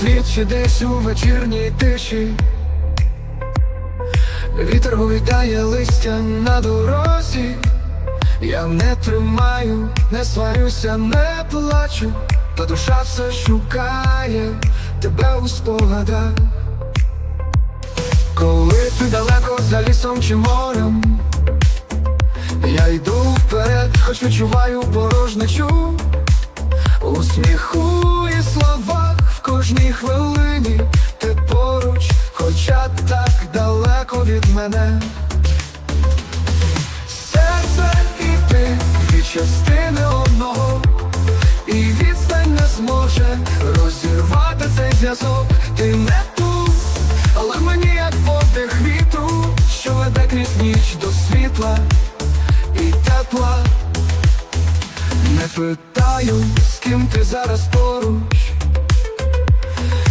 світ чи десь у вечірній тиші. Вітер гойдає листя на дорозі, я не тримаю, не сварюся, не плачу, та душа все шукає тебе у спогадах. Коли ти далеко за лісом чи морем, я йду вперед, хоч відчуваю порожнечу у сміху хвилині ти поруч, хоча так далеко від мене. Серце і ти дві частини одного, і відстань не зможе розірвати цей зв'язок. Ти не тут, але мені як подих вітру, що веде крізь ніч до світла і тепла. Не питаю, з ким ти зараз поруч.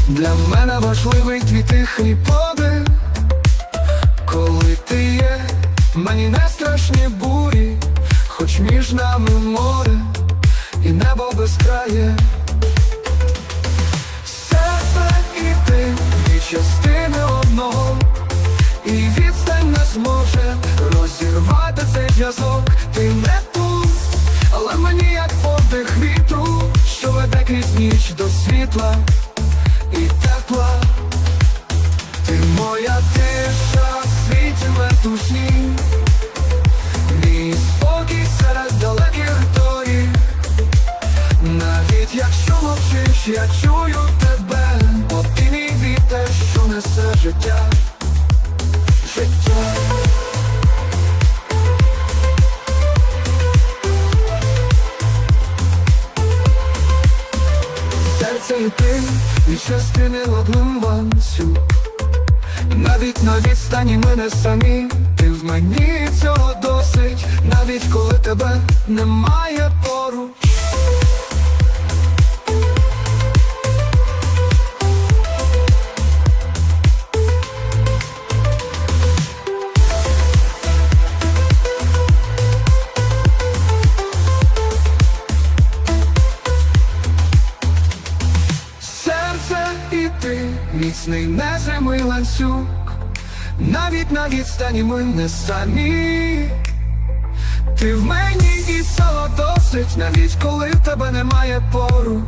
Для мене важливий твій тихий подих. Коли ти є, мені не страшні бурі, хоч між нами море і небо безкрає. Серце і ти дві частини одного, і відстань не зможе розірвати цей зв'язок. Ти не світі мій спокій серед далеких доріг. Навіть якщо мовчиш, я чую тебе, бо ти мій вітер, що несе життя, життя. Серце і ти, і частини навіть на відстані ми не самі, ти в мені цього досить, навіть коли тебе немає поруч. Серце і ти, міцний незримий ланцюг, навіть на відстані ми не самі. Ти в мені і цього досить, навіть коли тебе немає поруч.